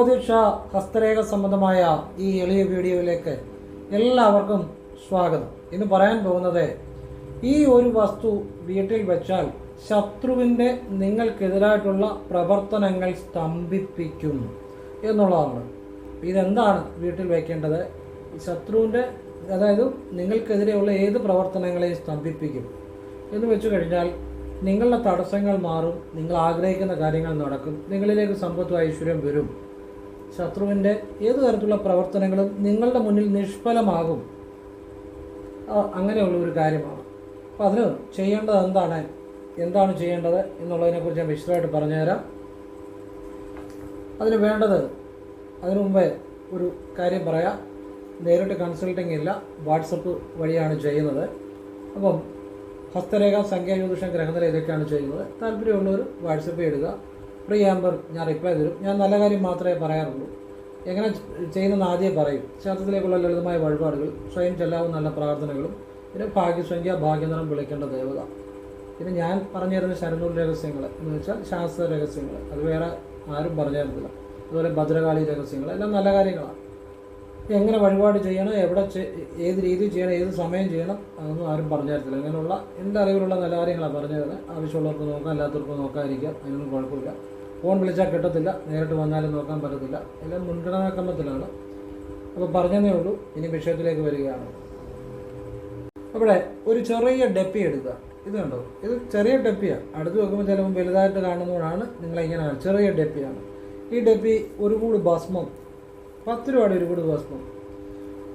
ജ്യോതിഷ ഹസ്തരേഖ സംബന്ധമായ ഈ എളിയ വീഡിയോയിലേക്ക് എല്ലാവർക്കും സ്വാഗതം. ഇന്ന് പറയാൻ പോകുന്നത് ഈ ഒരു വസ്തു വീട്ടിൽ വെച്ചാൽ ശത്രുവിന്റെ നിങ്ങൾക്കെതിരായിട്ടുള്ള പ്രവർത്തനങ്ങൾ സ്തംഭിപ്പിക്കും എന്നുള്ളതാണ്. ഇതെന്താണ് വീട്ടിൽ വയ്ക്കേണ്ടത് ശത്രുവിന്റെ അതായത് നിങ്ങൾക്കെതിരെയുള്ള ഏത് പ്രവർത്തനങ്ങളെയും സ്തംഭിപ്പിക്കും? എന്ന് വെച്ചു കഴിഞ്ഞാൽ നിങ്ങളുടെ തടസ്സങ്ങൾ മാറും നിങ്ങൾ ആഗ്രഹിക്കുന്ന കാര്യങ്ങൾ നടക്കും നിങ്ങളിലേക്ക് സമ്പത്തും ഐശ്വര്യം വരും. ശത്രുവിന്റെ ഏതു തരത്തിലുള്ള പ്രവർത്തനങ്ങളും നിങ്ങളുടെ മുന്നിൽ നിഷ്ഫലമാകും. അങ്ങനെയുള്ള ഒരു കാര്യമാണ്. അപ്പോൾ അതിന് ചെയ്യേണ്ടത് എന്താണ്? എന്താണ് ചെയ്യേണ്ടത് എന്നുള്ളതിനെക്കുറിച്ച് ഞാൻ വിശദമായിട്ട് പറഞ്ഞുതരാം. അതിന് വേണ്ടത് അതിനു മുമ്പേ ഒരു കാര്യം പറയാം. നേരിട്ട് കൺസൾട്ടിങ് ഇല്ല വാട്സപ്പ് വഴിയാണ് ചെയ്യുന്നത്. അപ്പം ഹസ്തരേഖ സംഖ്യാ ജ്യോതിഷം ഗ്രഹനില ഇതൊക്കെയാണ് ചെയ്യുന്നത്. താല്പര്യമുള്ളവർ വാട്സപ്പ് ഇടുക. ഫ്രീ ആകുമ്പോൾ ഞാൻ റിപ്ലൈ തരും. ഞാൻ നല്ല കാര്യം മാത്രമേ പറയാറുള്ളൂ. എങ്ങനെ ചെയ്യുന്നതെന്ന് ആദ്യം പറയും. ക്ഷേത്രത്തിലേക്കുള്ള ലളിതമായ വഴിപാടുകൾ സ്വയം ചെല്ലാവുന്ന നല്ല പ്രാർത്ഥനകളും പിന്നെ ഭാഗ്യസംഖ്യ ഭാഗ്യനിറം വിളിക്കേണ്ട ദേവത. പിന്നെ ഞാൻ പറഞ്ഞു തരുന്ന ശരണൂർ രഹസ്യങ്ങൾ എന്ന് വെച്ചാൽ ശാസ്ത്ര രഹസ്യങ്ങൾ. അത് വേറെ ആരും പറഞ്ഞു തരുന്നില്ല അതുപോലെ ഭദ്രകാളി രഹസ്യങ്ങൾ. എല്ലാം നല്ല കാര്യങ്ങളാണ്. എങ്ങനെ വഴിപാട് ചെയ്യണം എവിടെ ഏത് രീതിയിൽ ചെയ്യണം ഏത് സമയം ചെയ്യണം അതൊന്നും ആരും പറഞ്ഞു തരത്തില്ല. അങ്ങനെയുള്ള എന്റെ അറിവിലുള്ള നല്ല കാര്യങ്ങളാണ് പറഞ്ഞു തരുന്നത് ആവശ്യമുള്ളവർക്ക് നോക്കാം അല്ലാത്തവർക്ക് നോക്കാതിരിക്കാം അതിനൊന്നും കുഴപ്പമില്ല. ഫോൺ വിളിച്ചാൽ കിട്ടത്തില്ല നേരിട്ട് വന്നാലും നോക്കാൻ പറ്റത്തില്ല. എല്ലാം മുൻഗണനാ ക്രമത്തിലാണ്. അപ്പോൾ പറഞ്ഞതേ ഉള്ളൂ ഇനി വിഷയത്തിലേക്ക് വരികയാണ്. അവിടെ ഒരു ചെറിയ ഡെപ്പി എടുക്കുക. ഇത് കണ്ടോ? ഇത് ചെറിയ ഡെപ്പിയാണ് അടുത്ത് വെക്കുമ്പോൾ ചിലപ്പോൾ വലുതായിട്ട് കാണുന്നതുകൊണ്ടാണ് നിങ്ങളിങ്ങനെ കാണുന്നത്. ചെറിയ ഡെപ്പിയാണ്. ഈ ഡെപ്പി ഒരു കൂടി ഭസ്മം പത്ത് രൂപയുടെ ഒരു കൂട് ഭസ്മം.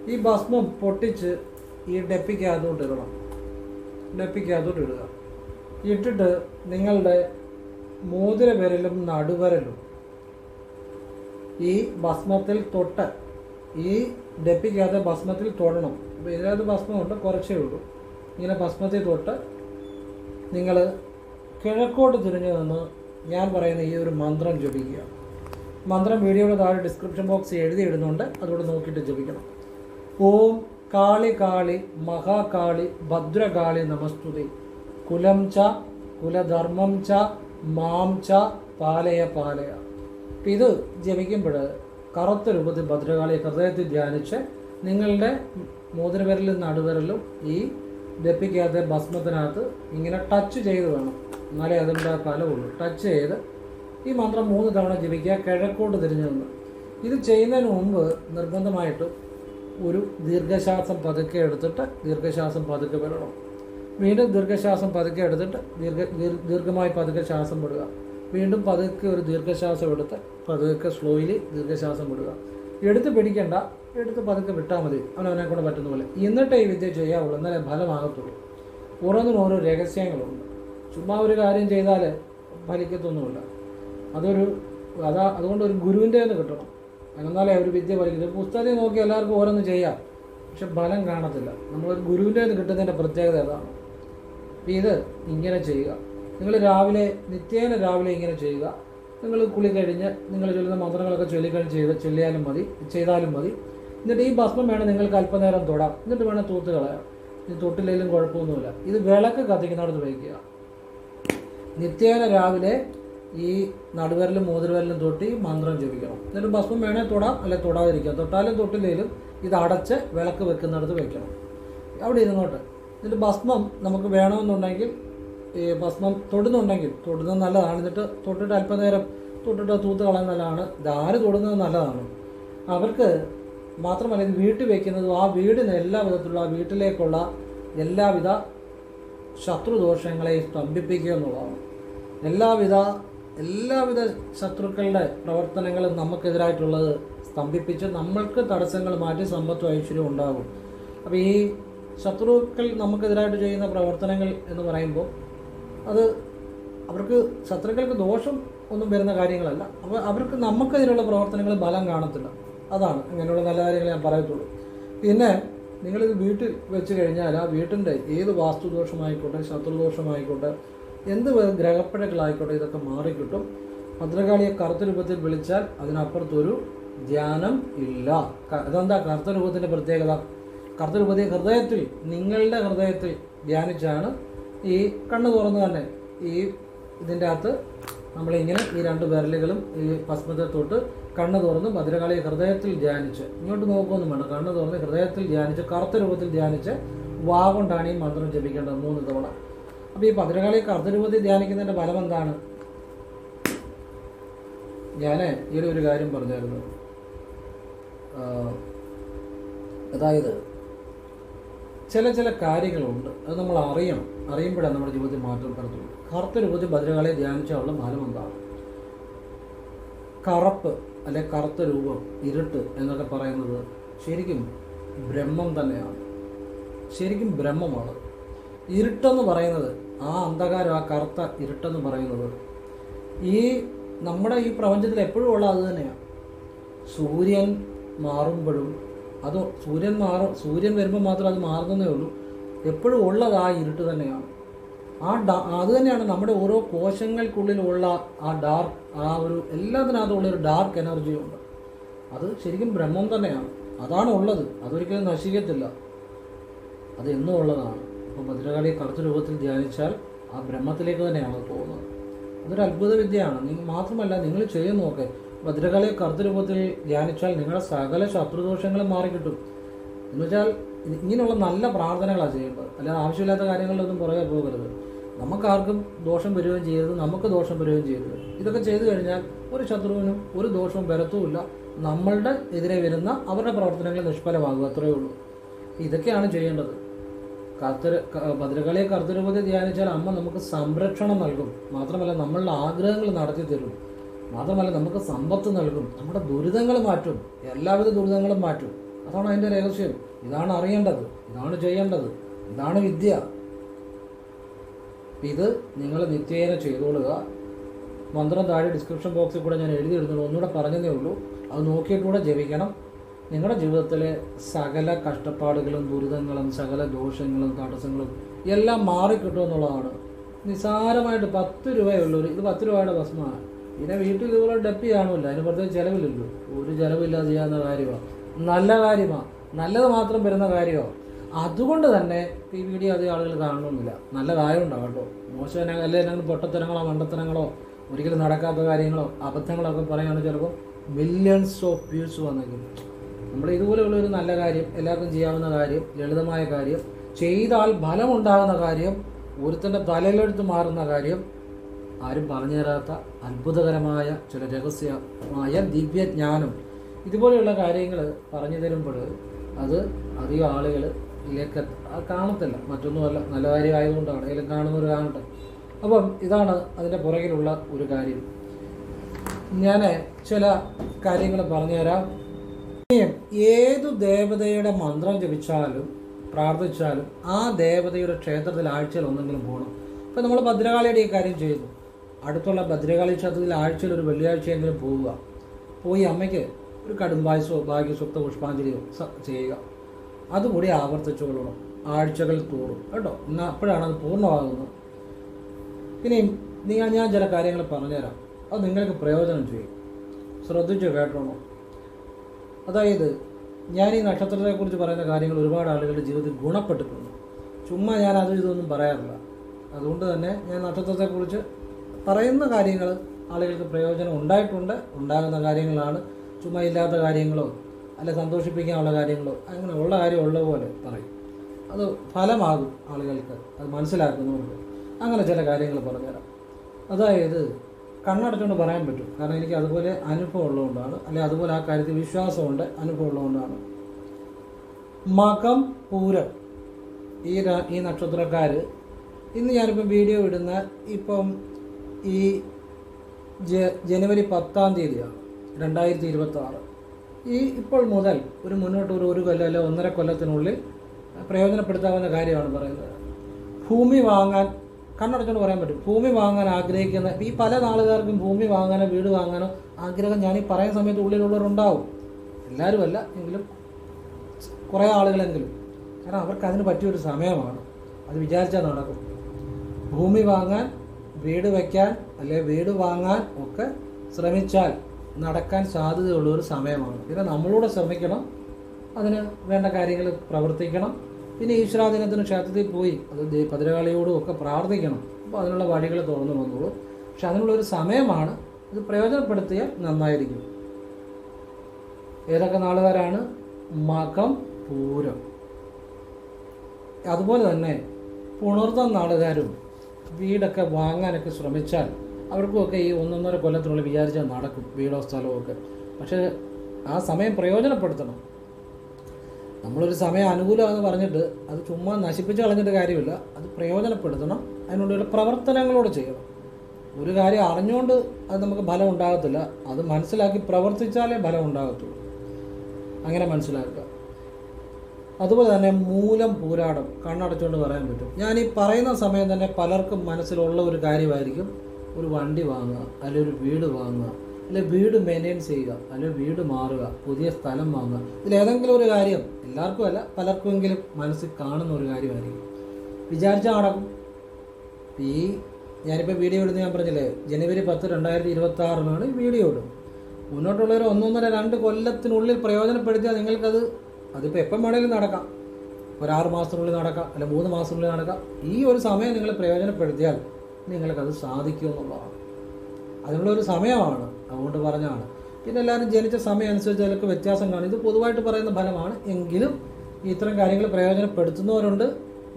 ഈ ഭസ്മം പൊട്ടിച്ച് ഈ ഡെപ്പിക്കകത്തോട്ട് ഇടണം. ഡെപ്പിക്കകത്തോട്ട് ഇടുക. ഇട്ടിട്ട് നിങ്ങളുടെ മോതിര വിരലും നടുവരലും ഈ ഭസ്മത്തിൽ തൊട്ട് ഈ ഡെപ്പിക്കകത്ത് ഭസ്മത്തിൽ തൊടണം. ഇതിനകത്ത് ഭസ്മമുണ്ട് കുറച്ചേ ഉള്ളൂ. ഇങ്ങനെ ഭസ്മത്തിൽ തൊട്ട് നിങ്ങൾ കിഴക്കോട്ട് തിരിഞ്ഞു നിന്ന് ഞാൻ പറയുന്ന ഈ ഒരു മന്ത്രം ജപിക്കുക. മന്ത്രം വീഡിയോയുടെ താഴെ ഡിസ്ക്രിപ്ഷൻ ബോക്സ് എഴുതിയിടുന്നുണ്ട്. അതുകൊണ്ട് നോക്കിയിട്ട് ജപിക്കണം. ഓം കാളി കാളി മഹാകാളി ഭദ്രകാളി നമസ്തുതി. കുലം ച കുലധർമ്മം ച മാം ച പാലയ പാലയ. അപ്പം ഇത് ജപിക്കുമ്പോൾ കറുത്ത രൂപത്തിൽ ഭദ്രകാളിയെ ഹൃദയത്തിൽ ധ്യാനിച്ച് നിങ്ങളുടെ മോതിരവിരലും നടുവിരലും ഈ ഡെപ്പിക്കകത്ത് ഭസ്മത്തിനകത്ത് ഇങ്ങനെ ടച്ച് ചെയ്ത് വേണം. എന്നാലേ അതിന്റെ ഫലമുള്ളൂ. ടച്ച് ചെയ്ത് ഈ മന്ത്രം മൂന്ന് തവണ ജപിക്കുക കിഴക്കോട്ട് തിരിഞ്ഞു നിന്ന്. ഇത് ചെയ്യുന്നതിന് മുമ്പ് നിർബന്ധമായിട്ടും ഒരു ദീർഘശ്വാസം പതുക്കെ എടുത്തിട്ട് ദീർഘശ്വാസം പതുക്കെ വിടണം വീണ്ടും ദീർഘശ്വാസം പതുക്കെ എടുത്തിട്ട് ദീർഘ ദീർ- ദീർഘമായി പതുക്കെ ശ്വാസം വിടുക. വീണ്ടും പതുക്കെ ഒരു ദീർഘശ്വാസം എടുത്ത് പതുക്കെ സ്ലോയിലി ദീർഘശ്വാസം വിടുക. എടുത്ത് പിടിക്കേണ്ട എടുത്ത് പതുക്കെ വിട്ടാൽ മതി. അവനവനെ കൂടെ പറ്റുന്ന പോലെ. എന്നിട്ടേ ഈ വിദ്യ ചെയ്യാവുള്ളൂ. എന്നാലേ ഫലമാകത്തുള്ളൂ. ഓരോന്നിനും ഓരോ രഹസ്യങ്ങളുണ്ട്. ചുമ്മാ ഒരു കാര്യം ചെയ്താൽ ഫലിക്കത്തൊന്നുമില്ല. അതൊരു അതാ അതുകൊണ്ട് ഒരു ഗുരുവിന്റെ നിന്ന് കിട്ടണം. എന്നാലേ ഒരു വിദ്യ പഠിക്കുന്നത് പുസ്തകത്തിൽ നോക്കി എല്ലാവർക്കും ഓരോന്ന് ചെയ്യാം. പക്ഷെ ഫലം കാണത്തില്ല. നമ്മളൊരു ഗുരുവിന്റെ നിന്ന് കിട്ടുന്നതിന്റെ പ്രത്യേകത അതാണ്. ഇത് ഇങ്ങനെ ചെയ്യുക. നിങ്ങൾ രാവിലെ നിത്യേന രാവിലെ ഇങ്ങനെ ചെയ്യുക. നിങ്ങൾ കുളി കഴിഞ്ഞ് നിങ്ങൾ ചൊല്ലുന്ന മന്ത്രങ്ങളൊക്കെ ചൊല്ലിക്കഴിഞ്ഞ് ചെയ്ത് ചൊല്ലിയാലും മതി ചെയ്താലും മതി. എന്നിട്ട് ഈ ഭസ്മം വേണം നിങ്ങൾക്ക് അല്പനേരം തൊടാം. എന്നിട്ട് വേണം തൂത്ത് കളയാം. ഇത് തൊട്ടില്ലെങ്കിലും കുഴപ്പമൊന്നുമില്ല. ഇത് വിളക്ക് കത്തിക്കുന്നിടത്ത് വയ്ക്കുക നിത്യേന രാവിലെ ഈ നടുവരലും മോതിരവിരലും തൊട്ടി മന്ത്രം ജപിക്കണം. എന്നിട്ട് ഭസ്മം വേണേ തൊടാം അല്ലെ തൊടാതിരിക്കാം. തൊട്ടാലും തൊട്ടില്ലേലും ഇത് അടച്ച് വിളക്ക് വെക്കുന്നിടത്ത് വെക്കണം. അവിടെ ഇരുന്നോട്ട്. എന്നിട്ട് ഭസ്മം നമുക്ക് വേണമെന്നുണ്ടെങ്കിൽ ഈ ഭസ്മം തൊടുന്നുണ്ടെങ്കിൽ തൊടുന്നത് നല്ലതാണ്. എന്നിട്ട് തൊട്ടിട്ട് അല്പനേരം തൊട്ടിട്ട് തൂത്ത് കളയുന്ന നല്ലതാണ് ഇതാര് തൊടുന്നത് നല്ലതാണ്. അവർക്ക് മാത്രമല്ല ഇത് വീട്ടിൽ വെക്കുന്നതും ആ വീടിന് എല്ലാ വിധത്തിലുള്ള ആ വീട്ടിലേക്കുള്ള എല്ലാവിധ ശത്രുദോഷങ്ങളെ സ്തംഭിപ്പിക്കുക എന്നുള്ളതാണ്. എല്ലാവിധ എല്ലാവിധ ശത്രുക്കളുടെ പ്രവർത്തനങ്ങളും നമുക്കെതിരായിട്ടുള്ളത് സ്തംഭിപ്പിച്ച് നമ്മൾക്ക് തടസ്സങ്ങൾ മാറ്റി സമ്പത്തും ഐശ്വര്യം ഉണ്ടാകും. അപ്പോൾ ഈ ശത്രുക്കൾ നമുക്കെതിരായിട്ട് ചെയ്യുന്ന പ്രവർത്തനങ്ങൾ എന്ന് പറയുമ്പോൾ അത് അവർക്ക് ശത്രുക്കൾക്ക് ദോഷം ഒന്നും വരുന്ന കാര്യങ്ങളല്ല. അപ്പോൾ അവർക്ക് നമുക്കെതിരെയുള്ള പ്രവർത്തനങ്ങൾ ബലം കാണത്തില്ല. അതാണ് അങ്ങനെയുള്ള നല്ല കാര്യങ്ങൾ ഞാൻ പറയത്തുള്ളൂ. പിന്നെ നിങ്ങളിത് വീട്ടിൽ വെച്ച് കഴിഞ്ഞാൽ ആ വീട്ടിന്റെ ഏത് വാസ്തുദോഷമായിക്കോട്ടെ ശത്രുദോഷമായിക്കോട്ടെ എന്ത് ഗ്രഹപ്പിഴകളായിക്കോട്ടെ ഇതൊക്കെ മാറിക്കിട്ടും. ഭദ്രകാളിയെ കറുത്ത രൂപത്തിൽ വിളിച്ചാൽ അതിനപ്പുറത്തൊരു ധ്യാനം ഇല്ല. അതെന്താ കറുത്ത രൂപത്തിന്റെ പ്രത്യേകത? കറുത്ത രൂപത്തെ ഹൃദയത്തിൽ നിങ്ങളുടെ ഹൃദയത്തിൽ ധ്യാനിച്ചാണ് ഈ കണ്ണു തുറന്ന് തന്നെ ഈ ഇതിന്റെ അകത്ത് നമ്മളിങ്ങനെ ഈ രണ്ട് വിരലുകളും ഈ ഭസ്മത്തെ തൊട്ട് കണ്ണ് തുറന്ന് ഭദ്രകാളിയെ ഹൃദയത്തിൽ ധ്യാനിച്ച്. ഇങ്ങോട്ട് നോക്കുമെന്നും വേണം കണ്ണ് തുറന്ന് ഹൃദയത്തിൽ ധ്യാനിച്ച് കറുത്ത രൂപത്തിൽ ധ്യാനിച്ച് വാ കൊണ്ടാണ് ഈ മന്ത്രം ജപിക്കേണ്ടത് മൂന്ന് തവണ. അപ്പോൾ ഈ ഭദ്രകാളി കർദ്ദരൂപത്തിൽ ധ്യാനിക്കുന്നതിന്റെ ഫലം എന്താണ്? ഞാൻ ഈ ഒരു കാര്യം പറഞ്ഞായിരുന്നു. അതായത് ചില ചില കാര്യങ്ങളുണ്ട്. അത് നമ്മൾ അറിയണം. അറിയുമ്പോഴാണ് നമ്മുടെ ജീവിതത്തിൽ മാറ്റം വരത്തുള്ളൂ കറുത്ത രൂപത്തിൽ ഭദ്രകാളെ ധ്യാനിച്ചാലുള്ള ഫലം എന്താണ്? കറുപ്പ് അല്ലെ കറുത്ത രൂപം ഇരുട്ട് എന്നൊക്കെ പറയുന്നത് ശരിക്കും ബ്രഹ്മം തന്നെയാണ്. ശരിക്കും ബ്രഹ്മമാണ്. ഇരുട്ടെന്ന് പറയുന്നത് ആ അന്ധകാരം ആ കറുത്ത ഇരുട്ടെന്ന് പറയുന്നത്. ഈ നമ്മുടെ ഈ പ്രപഞ്ചത്തിൽ എപ്പോഴും ഉള്ള അത് തന്നെയാണ് സൂര്യൻ മാറുമ്പോഴും അത് സൂര്യൻ മാറും സൂര്യൻ വരുമ്പോൾ മാത്രം അത് മാറുന്നതേ ഉള്ളൂ. എപ്പോഴും ഉള്ളത് ആ ഇരുട്ട് തന്നെയാണ് ആ ഡാ അത് തന്നെയാണ് നമ്മുടെ ഓരോ കോശങ്ങൾക്കുള്ളിലുള്ള ആ ഡാർക്ക് ആ ഒരു എല്ലാത്തിനകത്തുള്ള ഒരു ഡാർക്ക് എനർജി ഉണ്ട്. അത് ശരിക്കും ബ്രഹ്മം തന്നെയാണ് അതാണ് ഉള്ളത് അതൊരിക്കലും നശിക്കത്തില്ല. അത് എന്നും ഉള്ളതാണ്. അപ്പോൾ ഭദ്രകാളി കറുത്ത രൂപത്തിൽ ധ്യാനിച്ചാൽ ആ ബ്രഹ്മത്തിലേക്ക് തന്നെയാണ് പോകുന്നത്. അതൊരു അത്ഭുത വിദ്യയാണ്. നിങ്ങൾ മാത്രമല്ല നിങ്ങൾ ചെയ്യുന്ന നോക്ക്. ഭദ്രകാളിയെ കറുത്ത രൂപത്തിൽ ധ്യാനിച്ചാൽ നിങ്ങളുടെ സകല ശത്രുദോഷങ്ങളും മാറിക്കിട്ടും. എന്നുവെച്ചാൽ ഇങ്ങനെയുള്ള നല്ല പ്രാർത്ഥനകളാണ് ചെയ്യേണ്ടത് അല്ലാതെ ആവശ്യമില്ലാത്ത കാര്യങ്ങളിലൊന്നും പുറകെ പോകരുത്. നമുക്കാർക്കും ദോഷം വരികയും ചെയ്യരുത്. നമുക്ക് ദോഷം വരികയും ചെയ്യരുത്. ഇതൊക്കെ ചെയ്തു കഴിഞ്ഞാൽ ഒരു ശത്രുവിനും ഒരു ദോഷവും വരത്തുമില്ല. നമ്മളുടെ എതിരെ വരുന്ന അവരുടെ പ്രവർത്തനങ്ങൾ നിഷ്ഫലമാകും. അത്രയേ ഉള്ളൂ. ഇതൊക്കെയാണ് ചെയ്യേണ്ടത്. കർത്തര ഭദ്രകളെ കർത്തരൂപത്തെ ധ്യാനിച്ചാൽ അമ്മ നമുക്ക് സംരക്ഷണം നൽകും. മാത്രമല്ല നമ്മളുടെ ആഗ്രഹങ്ങൾ നടത്തി തരും. മാത്രമല്ല നമുക്ക് സമ്പത്ത് നൽകും. നമ്മുടെ ദുരിതങ്ങൾ മാറ്റും. എല്ലാവിധ ദുരിതങ്ങളും മാറ്റും. അതാണ് അതിന്റെ രഹസ്യം. ഇതാണ് അറിയേണ്ടത്. ഇതാണ് ചെയ്യേണ്ടത്. ഇതാണ് വിദ്യ. ഇത് നിങ്ങൾ നിത്യേന ചെയ്തോളുക. മന്ത്രം താഴെ ഡിസ്ക്രിപ്ഷൻ ബോക്സിൽ കൂടെ ഞാൻ എഴുതി എഴുതിയിടുന്നുള്ളൂ ഒന്നുകൂടെ പറഞ്ഞതേ ഉള്ളൂ. അത് നോക്കിയിട്ടുകൂടെ ജപിക്കണം. നിങ്ങളുടെ ജീവിതത്തിലെ സകല കഷ്ടപ്പാടുകളും ദുരിതങ്ങളും സകല ദോഷങ്ങളും തടസ്സങ്ങളും എല്ലാം മാറിക്കിട്ടുമെന്നുള്ളതാണ് നിസ്സാരമായിട്ട് പത്ത് രൂപയുള്ളൂ. ഇത് പത്ത് രൂപയുടെ ഭസ്മമാണ്. പിന്നെ വീട്ടിൽ ഇതുപോലെ ഡപ്പി കാണുമല്ലോ അതിന് പ്രത്യേകിച്ച് ചിലവില്ലല്ലോ. ഒരു ചിലവില്ലാതെ ചെയ്യാവുന്ന കാര്യമാണ് നല്ല കാര്യമാണ് നല്ലത് മാത്രം വരുന്ന കാര്യമാണ് അതുകൊണ്ട് തന്നെ ഈ വീഡിയോ അധികം ആളുകൾ കാണണമെന്നില്ല നല്ലതായതുകൊണ്ടാണ് കേട്ടോ. മോശം അല്ലെങ്കിൽ എന്തെങ്കിലും പൊട്ടത്തരങ്ങളോ മണ്ടത്തരങ്ങളോ ഒരിക്കലും നടക്കാത്ത കാര്യങ്ങളോ അബദ്ധങ്ങളോ ഒക്കെ പറയുകയാണെങ്കിൽ ചിലപ്പോൾ മില്യൺസ് ഓഫ് വ്യൂസ് വന്നെങ്കിൽ നമ്മൾ ഇതുപോലെയുള്ള ഒരു നല്ല കാര്യം എല്ലാവർക്കും ചെയ്യാവുന്ന കാര്യം ലളിതമായ കാര്യം ചെയ്താൽ ഫലമുണ്ടാകുന്ന കാര്യം ഒരുത്തന്റെ തലയിലെടുത്ത് മാറുന്ന കാര്യം ആരും പറഞ്ഞു തരാത്ത അത്ഭുതകരമായ ചില രഹസ്യമായ ദിവ്യജ്ഞാനം. ഇതുപോലെയുള്ള കാര്യങ്ങൾ പറഞ്ഞു തരുമ്പോൾ അത് അധികം ആളുകൾ അത് കാണത്തില്ല. മറ്റൊന്നുമല്ല നല്ല കാര്യമായതുകൊണ്ടാണ്. ഏലും കാണുന്നവർ കാണട്ടെ. അപ്പം ഇതാണ് അതിന്റെ പുറകിലുള്ള ഒരു കാര്യം. ഞാൻ ചില കാര്യങ്ങൾ പറഞ്ഞുതരാം ഇനിയും ഏതു ദേവതയുടെ മന്ത്രം ജപിച്ചാലും പ്രാർത്ഥിച്ചാലും ആ ദേവതയുടെ ക്ഷേത്രത്തിൽ ആഴ്ചയിൽ ഒന്നെങ്കിലും പോകണം ഇപ്പം നമ്മൾ ഭദ്രകാളിയുടെ ഈ കാര്യം ചെയ്തു അടുത്തുള്ള ഭദ്രകാളി ക്ഷേത്രത്തിൽ ആഴ്ചയിൽ ഒരു വെള്ളിയാഴ്ചയെങ്കിലും പോവുക. പോയി അമ്മയ്ക്ക് ഒരു കടുംബായസോ ഭാഗ്യസ്വക്ത പുഷ്പാഞ്ജലിയോ ചെയ്യുക. അതുകൂടി ആവർത്തിച്ചു കൊള്ളണം. ആഴ്ചകൾ തോറും. കേട്ടോ? എന്നാൽ അപ്പോഴാണ് അത് പൂർണമാകുന്നത്. ഇനിയും നിങ്ങൾ ഞാൻ ചില കാര്യങ്ങൾ പറഞ്ഞുതരാം. അത് നിങ്ങൾക്ക് പ്രയോജനം ചെയ്യും. ശ്രദ്ധിച്ചു കേട്ടോണോ. അതായത് ഞാൻ ഈ നക്ഷത്രത്തെക്കുറിച്ച് പറയുന്ന കാര്യങ്ങൾ ഒരുപാട് ആളുകളുടെ ജീവിതത്തിൽ ഗുണപ്പെട്ടിട്ടുണ്ട്. ചുമ്മാ ഞാൻ അതും ഇതൊന്നും പറയാറില്ല. അതുകൊണ്ട് തന്നെ ഞാൻ നക്ഷത്രത്തെക്കുറിച്ച് പറയുന്ന കാര്യങ്ങൾ ആളുകൾക്ക് പ്രയോജനം ഉണ്ടായിട്ടുണ്ട്. ഉണ്ടാകുന്ന കാര്യങ്ങളാണ് ചുമ്മാ ഇല്ലാത്ത കാര്യങ്ങളോ അല്ല സന്തോഷിപ്പിക്കാനുള്ള കാര്യങ്ങളോ അങ്ങനെ ഉള്ള കാര്യം ഉള്ള പോലെ പറയും. അത് ഫലമാകും ആളുകൾക്ക്. അത് മനസ്സിലാക്കുന്നവർക്ക് അങ്ങനെ ചില കാര്യങ്ങൾ പറഞ്ഞുതരാം. അതായത് കണ്ണടച്ചുകൊണ്ട് പറയാൻ പറ്റും. കാരണം എനിക്ക് അതുപോലെ അനുഭവം ഉള്ളതുകൊണ്ടാണ് അല്ലെ അതുപോലെ ആ കാര്യത്തിൽ വിശ്വാസമുണ്ട് അനുഭവം ഉള്ളതുകൊണ്ടാണ്. മകം പൂരം. ഈ ഈ നക്ഷത്രക്കാർ ഇന്ന് ഞാനിപ്പം വീഡിയോ ഇടുന്ന ഇപ്പം ഈ ജനുവരി പത്താം തീയതിയാണ് രണ്ടായിരത്തി ഇരുപത്തി ആറ് ഈ ഇപ്പോൾ മുതൽ ഒരു മുന്നോട്ട് ഒരു ഒരു കൊല്ലം അല്ലെ ഒന്നര കൊല്ലത്തിനുള്ളിൽ പ്രയോജനപ്പെടുത്താവുന്ന കാര്യമാണ് പറയുന്നത്. ഭൂമി വാങ്ങാൻ കണ്ണടച്ചുകൊണ്ട് പറയാൻ പറ്റും. ഭൂമി വാങ്ങാൻ ആഗ്രഹിക്കുന്ന ഈ പല നാളുകാർക്കും ഭൂമി വാങ്ങാനോ വീട് വാങ്ങാനോ ആഗ്രഹം ഞാൻ ഈ പറയുന്ന സമയത്ത് ഉള്ളിലുള്ളവരുണ്ടാവും. എല്ലാവരും അല്ല എങ്കിലും കുറേ ആളുകളെങ്കിലും. കാരണം അവർക്ക് അതിന് പറ്റിയൊരു സമയമാണ്. അത് വിചാരിച്ചാൽ നടക്കും. ഭൂമി വാങ്ങാൻ വീട് വയ്ക്കാൻ അല്ലെ വീട് വാങ്ങാൻ ഒക്കെ ശ്രമിച്ചാൽ നടക്കാൻ സാധ്യതയുള്ള ഒരു സമയമാണ്. പിന്നെ നമ്മളൂടെ ശ്രമിക്കണം. അതിന് വേണ്ട കാര്യങ്ങൾ പ്രവർത്തിക്കണം. പിന്നെ ഈശ്വരാധീനത്തിന് ക്ഷേത്രത്തിൽ പോയി അത് ഭദ്രകാളിയോടും ഒക്കെ പ്രാർത്ഥിക്കണം. അപ്പോൾ അതിനുള്ള വഴികൾ തുറന്നു വന്നോളൂ. പക്ഷെ അതിനുള്ള ഒരു സമയമാണ്. ഇത് പ്രയോജനപ്പെടുത്തിയാൽ നന്നായിരിക്കും. ഏതൊക്കെ നാളുകാരാണ്? മകം പൂരം. അതുപോലെ തന്നെ പുണർന്ന നാളുകാരും വീടൊക്കെ വാങ്ങാനൊക്കെ ശ്രമിച്ചാൽ അവർക്കുമൊക്കെ ഈ ഒന്നൊന്നര കൊല്ലത്തിനുള്ളിൽ വിചാരിച്ചാൽ നടക്കും വീടോ സ്ഥലമോ ഒക്കെ. പക്ഷേ ആ സമയം പ്രയോജനപ്പെടുത്തണം. നമ്മളൊരു സമയം അനുകൂലമാണെന്ന് പറഞ്ഞിട്ട് അത് ചുമ്മാ നശിപ്പിച്ച് കളഞ്ഞിട്ട് കാര്യമില്ല. അത് പ്രയോജനപ്പെടുത്തണം. അതിനുള്ള പ്രവർത്തനങ്ങളോട് ചെയ്യണം. ഒരു കാര്യം അറിഞ്ഞുകൊണ്ട് അത് നമുക്ക് ഫലം ഉണ്ടാകത്തില്ല. അത് മനസ്സിലാക്കി പ്രവർത്തിച്ചാലേ ഫലം ഉണ്ടാകത്തുള്ളൂ. അങ്ങനെ മനസ്സിലാക്കുക. അതുപോലെ തന്നെ മൂലം പൂരാടം. കണ്ണടച്ചുകൊണ്ട് പറയാൻ പറ്റും. ഞാൻ ഈ പറയുന്ന സമയം തന്നെ പലർക്കും മനസ്സിലുള്ള ഒരു കാര്യമായിരിക്കും. ഒരു വണ്ടി വാങ്ങുക അല്ലെങ്കിൽ ഒരു വീട് വാങ്ങുക അല്ലെങ്കിൽ വീട് മെയിന്റെയിൻ ചെയ്യുക അല്ലെങ്കിൽ വീട് മാറുക പുതിയ സ്ഥലം വാങ്ങുക. ഇതിലേതെങ്കിലും ഒരു കാര്യം എല്ലാവർക്കും അല്ല പലർക്കുമെങ്കിലും മനസ്സിൽ കാണുന്ന ഒരു കാര്യമായിരിക്കും. വിചാരിച്ചാൽ നടക്കും ഈ ഞാനിപ്പോൾ വീഡിയോ ഇടുന്ന ഞാൻ പറഞ്ഞില്ലേ ജനുവരി പത്ത് രണ്ടായിരത്തി ഇരുപത്തി ആറിനാണ് വീഡിയോ ഇടും മുന്നോട്ടുള്ള ഒരു ഒന്നൊന്നര രണ്ട് കൊല്ലത്തിനുള്ളിൽ പ്രയോജനപ്പെടുത്തിയാൽ നിങ്ങൾക്കത് അതിപ്പോൾ എപ്പം വേണമെങ്കിലും നടക്കാം. ഒരാറ് മാസത്തിനുള്ളിൽ നടക്കാം അല്ല മൂന്ന് മാസത്തിനുള്ളിൽ നടക്കാം. ഈ ഒരു സമയം നിങ്ങൾ പ്രയോജനപ്പെടുത്തിയാൽ നിങ്ങൾക്കത് സാധിക്കുമെന്നുള്ളതാണ്. അതിനുള്ള ഒരു സമയമാണ്. അതുകൊണ്ട് പറഞ്ഞാണ്. പിന്നെ എല്ലാവരും ജനിച്ച സമയം അനുസരിച്ച് അതിലൊക്കെ വ്യത്യാസം കാണും. ഇത് പൊതുവായിട്ട് പറയുന്ന ഫലമാണ്. എങ്കിലും ഇത്തരം കാര്യങ്ങൾ പ്രയോജനപ്പെടുത്തുന്നവരുണ്ട്.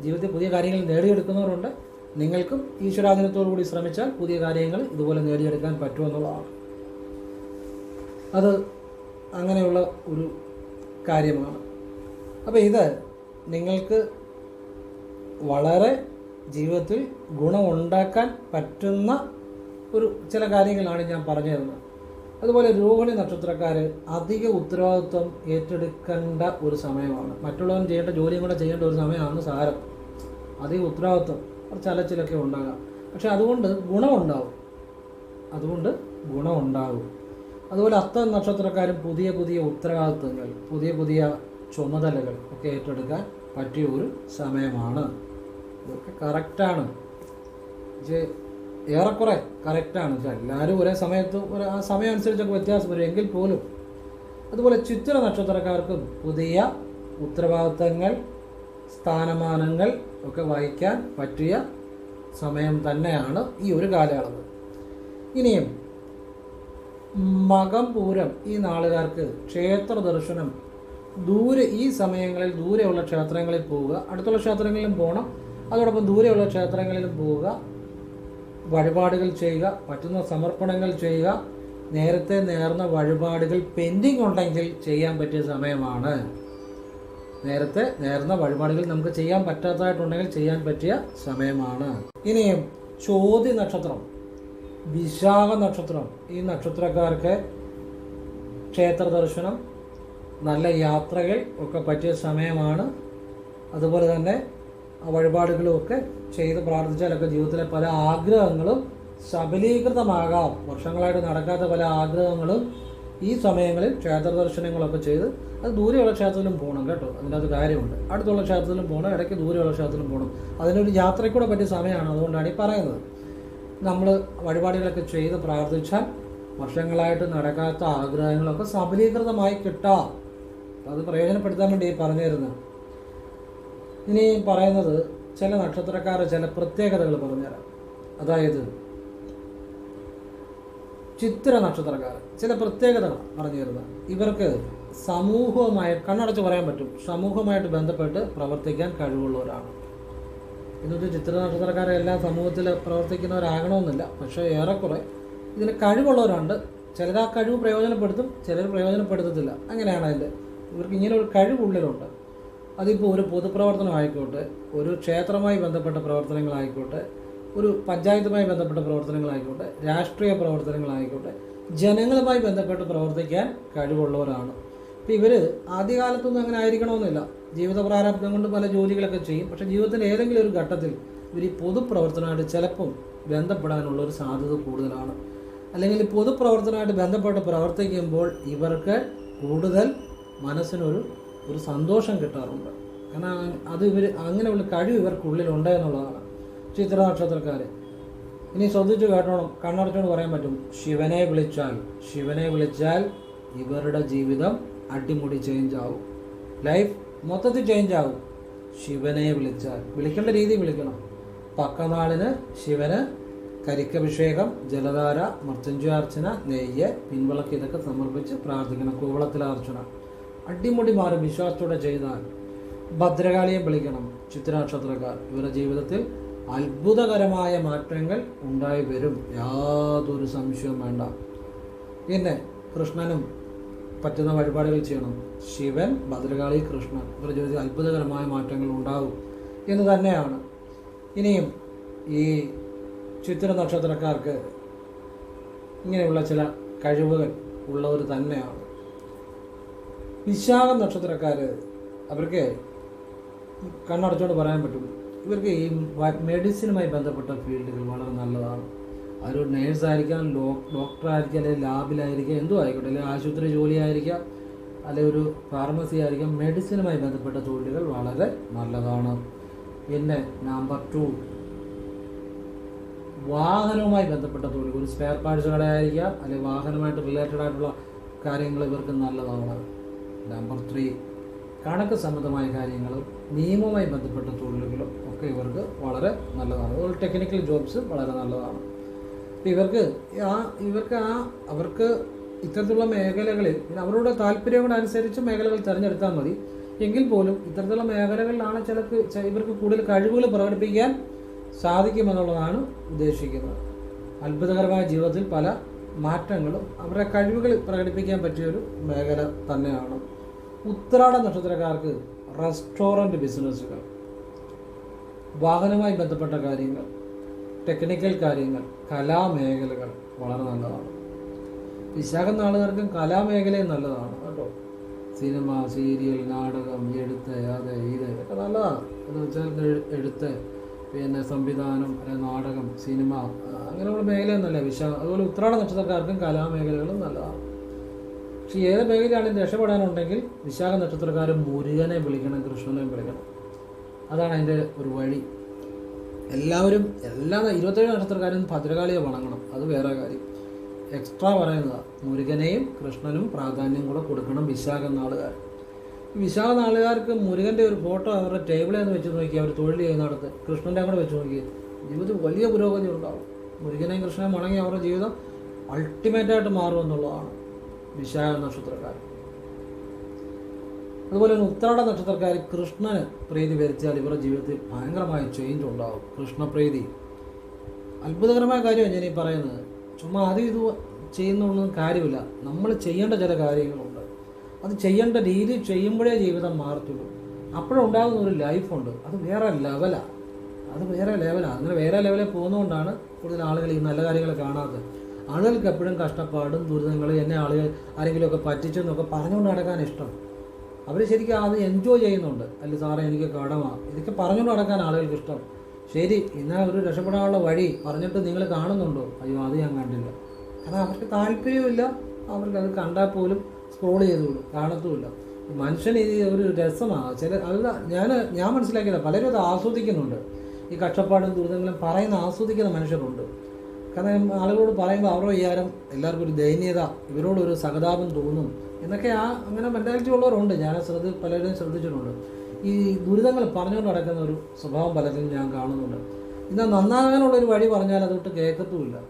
ജീവിതത്തിൽ പുതിയ കാര്യങ്ങൾ നേടിയെടുക്കുന്നവരുണ്ട്. നിങ്ങൾക്കും ഈശ്വരാധീനത്തോടു കൂടി ശ്രമിച്ചാൽ പുതിയ കാര്യങ്ങൾ ഇതുപോലെ നേടിയെടുക്കാൻ പറ്റുമെന്നുള്ളതാണ് അത് അങ്ങനെയുള്ള ഒരു കാര്യമാണ്. അപ്പോൾ ഇത് നിങ്ങൾക്ക് വളരെ ജീവിതത്തിൽ ഗുണമുണ്ടാക്കാൻ പറ്റുന്ന ഒരു ചില കാര്യങ്ങളാണ് ഞാൻ പറഞ്ഞു തരുന്നത് അതുപോലെ രോഹിണി നക്ഷത്രക്കാർ അധിക ഉത്തരവാദിത്വം ഏറ്റെടുക്കേണ്ട ഒരു സമയമാണ്. മറ്റുള്ളവൻ ചെയ്യേണ്ട ജോലിയും കൂടെ ചെയ്യേണ്ട ഒരു സമയമാണ് സാരം. അധിക ഉത്തരവാദിത്വം കുറച്ച് അലച്ചിലൊക്കെ ഉണ്ടാകാം. പക്ഷെ അതുകൊണ്ട് ഗുണമുണ്ടാവും. അതുകൊണ്ട് ഗുണമുണ്ടാകും അതുപോലെ അത്ത നക്ഷത്രക്കാരും പുതിയ പുതിയ ഉത്തരവാദിത്വങ്ങൾ പുതിയ പുതിയ ചുമതലകൾ ഒക്കെ ഏറ്റെടുക്കാൻ പറ്റിയ ഒരു സമയമാണ്. ഇതൊക്കെ കറക്റ്റാണ് പക്ഷേ ഏറെക്കുറെ കറക്റ്റാണ് എല്ലാവരും ഒരേ സമയത്ത് ഒരു ആ സമയം അനുസരിച്ചൊക്കെ വ്യത്യാസം വരും. എങ്കിൽ പോലും അതുപോലെ ചിത്ര നക്ഷത്രക്കാർക്കും പുതിയ ഉത്തരവാദിത്തങ്ങൾ സ്ഥാനമാനങ്ങൾ ഒക്കെ വഹിക്കാൻ പറ്റിയ സമയം തന്നെയാണ് ഈ ഒരു കാലയളവ്. ഇനിയും മകം പൂരം ഈ നാളുകാർക്ക് ക്ഷേത്ര ദർശനം ദൂരെ ഈ സമയങ്ങളിൽ ദൂരെയുള്ള ക്ഷേത്രങ്ങളിൽ പോവുക അടുത്തുള്ള ക്ഷേത്രങ്ങളിലും പോകണം അതോടൊപ്പം ദൂരെയുള്ള ക്ഷേത്രങ്ങളിലും പോവുക വഴിപാടുകൾ ചെയ്യുക പറ്റുന്ന സമർപ്പണങ്ങൾ ചെയ്യുക നേരത്തെ നേർന്ന വഴിപാടുകൾ പെൻഡിങ് ഉണ്ടെങ്കിൽ ചെയ്യാൻ പറ്റിയ സമയമാണ്. നേരത്തെ നേർന്ന വഴിപാടുകൾ നമുക്ക് ചെയ്യാൻ പറ്റാത്തതായിട്ടുണ്ടെങ്കിൽ ചെയ്യാൻ പറ്റിയ സമയമാണ്. ഇനിയും ചോദ്യ നക്ഷത്രം വിശാഖ നക്ഷത്രം ഈ നക്ഷത്രക്കാർക്ക് ക്ഷേത്ര ദർശനം നല്ല യാത്രകൾ ഒക്കെ പറ്റിയ സമയമാണ്. അതുപോലെ തന്നെ വഴിപാടുകളും ഒക്കെ ചെയ്ത് പ്രാർത്ഥിച്ചാലൊക്കെ ജീവിതത്തിലെ പല ആഗ്രഹങ്ങളും സബലീകൃതമാകാം. വർഷങ്ങളായിട്ട് നടക്കാത്ത പല ആഗ്രഹങ്ങളും ഈ സമയങ്ങളിൽ ക്ഷേത്ര ദർശനങ്ങളൊക്കെ ചെയ്ത് അത് ദൂരെയുള്ള ക്ഷേത്രത്തിലും പോകണം കേട്ടോ. അതിനകത്ത് കാര്യമുണ്ട്. അടുത്തുള്ള ക്ഷേത്രത്തിലും പോകണം ഇടയ്ക്ക് ദൂരെയുള്ള ക്ഷേത്രത്തിലും പോകണം. അതിനൊരു യാത്രയ്ക്കൂടെ പറ്റിയ സമയമാണ് അതുകൊണ്ടാണ് ഈ പറയുന്നത്. നമ്മൾ വഴിപാടുകളൊക്കെ ചെയ്ത് പ്രാർത്ഥിച്ചാൽ വർഷങ്ങളായിട്ട് നടക്കാത്ത ആഗ്രഹങ്ങളൊക്കെ സബലീകൃതമായി കിട്ടാം. അത് പ്രയോജനപ്പെടുത്താൻ വേണ്ടി പറഞ്ഞു തരുന്നത് ഇനി പറയുന്നത് ചില നക്ഷത്രക്കാരെ ചില പ്രത്യേകതകൾ പറഞ്ഞുതരാം. അതായത് ചിത്ര നക്ഷത്രക്കാർ ചില പ്രത്യേകതകൾ പറഞ്ഞു തരുന്നത്. ഇവർക്ക് സമൂഹവുമായി കണ്ണടച്ച് പറയാൻ പറ്റും. സമൂഹമായിട്ട് ബന്ധപ്പെട്ട് പ്രവർത്തിക്കാൻ കഴിവുള്ളവരാണ്. ഇന്നത്തെ ചിത്ര നക്ഷത്രക്കാരെ എല്ലാം സമൂഹത്തിൽ പ്രവർത്തിക്കുന്നവരാകണമെന്നില്ല. പക്ഷേ ഏറെക്കുറെ ഇതിന് കഴിവുള്ളവരുണ്ട്. ചിലർ ആ കഴിവ് പ്രയോജനപ്പെടുത്തും ചിലർ പ്രയോജനപ്പെടുത്തത്തില്ല. അങ്ങനെയാണ് അതിന്റെ ഇവർക്ക് ഇങ്ങനെ ഒരു കഴിവുള്ളിലുണ്ട്. അതിപ്പോൾ ഒരു പൊതുപ്രവർത്തനം ആയിക്കോട്ടെ ഒരു ക്ഷേത്രമായി ബന്ധപ്പെട്ട പ്രവർത്തനങ്ങളായിക്കോട്ടെ ഒരു പഞ്ചായത്തുമായി ബന്ധപ്പെട്ട പ്രവർത്തനങ്ങളായിക്കോട്ടെ രാഷ്ട്രീയ പ്രവർത്തനങ്ങളായിക്കോട്ടെ ജനങ്ങളുമായി ബന്ധപ്പെട്ട് പ്രവർത്തിക്കാൻ കഴിവുള്ളവരാണ്. അപ്പം ഇവർ ആദ്യകാലത്തൊന്നും അങ്ങനെ ആയിരിക്കണമെന്നില്ല. ജീവിത പ്രാരാബ്ദം കൊണ്ട് പല ജോലികളൊക്കെ ചെയ്യും. പക്ഷേ ജീവിതത്തിന്റെ ഏതെങ്കിലും ഒരു ഘട്ടത്തിൽ ഇവർ ഈ പൊതുപ്രവർത്തനമായിട്ട് ചിലപ്പം ബന്ധപ്പെടാനുള്ള ഒരു സാധ്യത കൂടുതലാണ്. അല്ലെങ്കിൽ പൊതുപ്രവർത്തനമായിട്ട് ബന്ധപ്പെട്ട് പ്രവർത്തിക്കുമ്പോൾ ഇവർക്ക് കൂടുതൽ മനസ്സിനൊരു ഒരു സന്തോഷം കിട്ടാറുണ്ട്. കാരണം അത് ഇവർ അങ്ങനെയുള്ള കഴിവ് ഇവർക്കുള്ളിലുണ്ട് എന്നുള്ളതാണ്. ചിത്ര നക്ഷത്രക്കാർ ഇനി ശ്രദ്ധിച്ചു കേട്ടോണം കണ്ണടച്ചോണ്ട് പറയാൻ പറ്റും. ശിവനെ വിളിച്ചാൽ ശിവനെ വിളിച്ചാൽ ഇവരുടെ ജീവിതം അടിമുടി ചേഞ്ച് ആവും. ലൈഫ് മൊത്തത്തിൽ ചേഞ്ച് ആവും. ശിവനെ വിളിച്ചാൽ വിളിക്കേണ്ട രീതി വിളിക്കണം. പക്കനാളിന് ശിവന് കരിക്കഭിഷേകം ജലധാര മൃത്യുഞ്ജയാർച്ചന നെയ്യ് പിൻവിളക്ക് ഇതൊക്കെ സമർപ്പിച്ച് പ്രാർത്ഥിക്കണം. കൂവളത്തിലാർച്ചന അടിമുടി മാറി വിശ്വാസത്തോടെ ചെയ്താൽ ഭദ്രകാളിയെ വിളിക്കണം. ചിത്രനക്ഷത്രക്കാർ ഇവരുടെ ജീവിതത്തിൽ അത്ഭുതകരമായ മാറ്റങ്ങൾ ഉണ്ടായി വരും. യാതൊരു സംശയവും വേണ്ട. പിന്നെ കൃഷ്ണനും പറ്റുന്ന വഴിപാടുകൾ ചെയ്യണം. ശിവൻ ഭദ്രകാളി കൃഷ്ണൻ ഇവരുടെ ജീവിതത്തിൽ അത്ഭുതകരമായ മാറ്റങ്ങൾ ഉണ്ടാകും എന്ന് തന്നെയാണ്. ഇനിയും ഈ ചിത്ര നക്ഷത്രക്കാർക്ക് ഇങ്ങനെയുള്ള ചില കഴിവുകൾ ഉള്ളവർ തന്നെയാണ്. വിശാഖ നക്ഷത്രക്കാർ അവർക്ക് കണ്ണടച്ചുകൊണ്ട് പറയാൻ പറ്റും. ഇവർക്ക് ഈ മെഡിസിനുമായി ബന്ധപ്പെട്ട ഫീൽഡുകൾ വളരെ നല്ലതാണ്. അതൊരു നേഴ്സ് ആയിരിക്കാം ഡോ ഡോക്ടർ ആയിരിക്കാം അല്ലെങ്കിൽ ലാബിലായിരിക്കാം എന്തോ ആയിക്കോട്ടെ അല്ലെങ്കിൽ ആശുപത്രി ജോലി ആയിരിക്കാം അല്ലെങ്കിൽ ഒരു ഫാർമസി ആയിരിക്കാം മെഡിസിനുമായി ബന്ധപ്പെട്ട തൊഴിലുകൾ വളരെ നല്ലതാണ്. പിന്നെ നമ്പർ ടു വാഹനവുമായി ബന്ധപ്പെട്ട തൊഴിൽ ഒരു സ്പെയർ പാർട്സ് കടയായിരിക്കാം അല്ലെങ്കിൽ വാഹനമായിട്ട് റിലേറ്റഡ് ആയിട്ടുള്ള കാര്യങ്ങൾ ഇവർക്ക് നല്ലതാണ്. Number three. കണക്ക് സംബന്ധമായ കാര്യങ്ങളും നിയമവുമായി ബന്ധപ്പെട്ട തൊഴിലുകളും ഒക്കെ ഇവർക്ക് വളരെ നല്ലതാണ്. അതുപോലെ ടെക്നിക്കൽ ജോബ്സ് വളരെ നല്ലതാണ്. ഇവർക്ക് ആ ഇവർക്ക് ആ അവർക്ക് ഇത്തരത്തിലുള്ള മേഖലകളിൽ അവരുടെ താല്പര്യങ്ങളനുസരിച്ച് മേഖലകൾ തിരഞ്ഞെടുത്താൽ മതി. എങ്കിൽ പോലും ഇത്തരത്തിലുള്ള മേഖലകളിലാണ് ചിലക്ക് ഇവർക്ക് കൂടുതൽ കഴിവുകൾ പ്രകടിപ്പിക്കാൻ സാധിക്കുമെന്നുള്ളതാണ് ഉദ്ദേശിക്കുന്നത്. അത്ഭുതകരമായ ജീവിതത്തിൽ പല മാറ്റങ്ങളും അവരുടെ കഴിവുകൾ പ്രകടിപ്പിക്കാൻ പറ്റിയൊരു മേഖല തന്നെയാണ്. ഉത്രാട നക്ഷത്രക്കാർക്ക് റെസ്റ്റോറന്റ് ബിസിനസ്സുകൾ വാഹനവുമായി ബന്ധപ്പെട്ട കാര്യങ്ങൾ ടെക്നിക്കൽ കാര്യങ്ങൾ കലാമേഖലകൾ വളരെ നല്ലതാണ്. വിശാഖം നാളുകാർക്കും കലാമേഖലയും നല്ലതാണ് കേട്ടോ. സിനിമ സീരിയൽ നാടകം എഴുത്ത് അത് ഇത് ഇതൊക്കെ നല്ലതാണ്. എന്ന് വെച്ചാൽ എഴു- എഴുത്ത് പിന്നെ സംവിധാനം നാടകം സിനിമ അങ്ങനെയുള്ള മേഖലയും നല്ല വിശാ അതുപോലെ ഉത്രാട നക്ഷത്രക്കാർക്കും കലാമേഖലകളും നല്ലതാണ്. പക്ഷെ ഏത് മേഖലയാണെങ്കിലും രക്ഷപ്പെടാനുണ്ടെങ്കിൽ വിശാഖ നക്ഷത്രക്കാരും മുരുകനെ വിളിക്കണം കൃഷ്ണനെയും വിളിക്കണം. അതാണ് അതിന്റെ ഒരു വഴി. എല്ലാവരും എല്ലാ ഇരുപത്തേഴ് നക്ഷത്രക്കാരും ഭദ്രകാളിയെ വണങ്ങണം. അത് വേറെ കാര്യം. എക്സ്ട്രാ പറയുന്നതാണ് മുരുകനെയും കൃഷ്ണനും പ്രാധാന്യം കൂടെ കൊടുക്കണം വിശാഖ നാളുകാർ. വിശാഖ നാളുകാർക്ക് മുരുകന്റെ ഒരു ഫോട്ടോ അവരുടെ ടേബിളിൽ നിന്ന് വെച്ച് നോക്കി അവർ തൊഴിൽ ചെയ്യുന്നിടത്ത് കൃഷ്ണന്റെ അങ്ങോട്ട് വെച്ച് നോക്കി. ജീവിതത്തിൽ വലിയ പുരോഗതി ഉണ്ടാവും. മുരുകനെയും കൃഷ്ണനെയും വണങ്ങി അവരുടെ ജീവിതം അൾട്ടിമേറ്റായിട്ട് മാറുമെന്നുള്ളതാണ് വിശാഖ നക്ഷത്രക്കാർ. അതുപോലെ തന്നെ ഉത്രാട നക്ഷത്രക്കാർ കൃഷ്ണന് പ്രീതി വരച്ചാൽ ഇവരുടെ ജീവിതത്തിൽ ഭയങ്കരമായ ചേഞ്ച് ഉണ്ടാകും കൃഷ്ണപ്രീതി അത്ഭുതകരമായ കാര്യമാണ് ഞാൻ ഈ പറയുന്നത്. ചുമ്മാ അത് ഇത് ചെയ്യുന്നൊന്നും കാര്യമില്ല. നമ്മൾ ചെയ്യേണ്ട ചില കാര്യങ്ങളുണ്ട്. അത് ചെയ്യേണ്ട രീതി ചെയ്യുമ്പോഴേ ജീവിതം മാറത്തുള്ളൂ. അപ്പോഴുണ്ടാകുന്ന ഒരു ലൈഫുണ്ട് അത് വേറെ ലെവലാണ് അത് വേറെ ലെവലാണ് അങ്ങനെ വേറെ ലെവലിൽ പോകുന്നതുകൊണ്ടാണ് കൂടുതൽ ആളുകൾ ഈ നല്ല കാര്യങ്ങൾ കാണാത്തത്. ആളുകൾക്ക് എപ്പോഴും കഷ്ടപ്പാടും ദുരിതങ്ങളും എന്നെ ആളുകൾ ആരെങ്കിലുമൊക്കെ പറ്റിച്ചു എന്നൊക്കെ പറഞ്ഞുകൊണ്ട് നടക്കാൻ ഇഷ്ടം. അവർ ശരിക്കും അത് എൻജോയ് ചെയ്യുന്നുണ്ട്. അല്ല സാറേ എനിക്ക് കടമാണ് ഇതൊക്കെ പറഞ്ഞുകൊണ്ട് നടക്കാൻ ആളുകൾക്ക് ഇഷ്ടം. ശരി എന്നാൽ ഒരു രക്ഷപ്പെടാനുള്ള വഴി പറഞ്ഞിട്ട് നിങ്ങൾ കാണുന്നുണ്ടോ? അയ്യോ അത് ഞാൻ കണ്ടില്ല. കാരണം അവർക്ക് താല്പര്യമില്ല അവർക്ക് അത് കണ്ടാൽ പോലും സ്ക്രോൾ ചെയ്തുള്ളൂ കാണത്തുമില്ല. മനുഷ്യന് ഇത് ഒരു രസമാണ് ചില അത് ഞാൻ ഞാൻ മനസ്സിലാക്കിയത് പലരും അത് ആസ്വദിക്കുന്നുണ്ട്. ഈ കഷ്ടപ്പാടും ദുരിതങ്ങളും പറയുന്ന ആസ്വദിക്കുന്ന മനുഷ്യരുണ്ട്. കാരണം ആളുകളോട് പറയുമ്പോൾ അവരുടെ വിചാരം എല്ലാവർക്കും ഒരു ദയനീയത ഇവരോടൊരു സഹതാപം തോന്നും എന്നൊക്കെ ആ അങ്ങനെ മെന്റാലിറ്റി ഉള്ളവരുണ്ട്. ഞാൻ ശ്രദ്ധ പലരും ശ്രദ്ധിച്ചിട്ടുണ്ട്. ഈ ദുരിതങ്ങൾ പറഞ്ഞുകൊണ്ട് നടക്കുന്ന ഒരു സ്വഭാവം പലരും ഞാൻ കാണുന്നുണ്ട്. എന്നാൽ നന്നാകാനുള്ള ഒരു വഴി പറഞ്ഞാൽ അതൊട്ട് കേൾക്കത്തുമില്ല.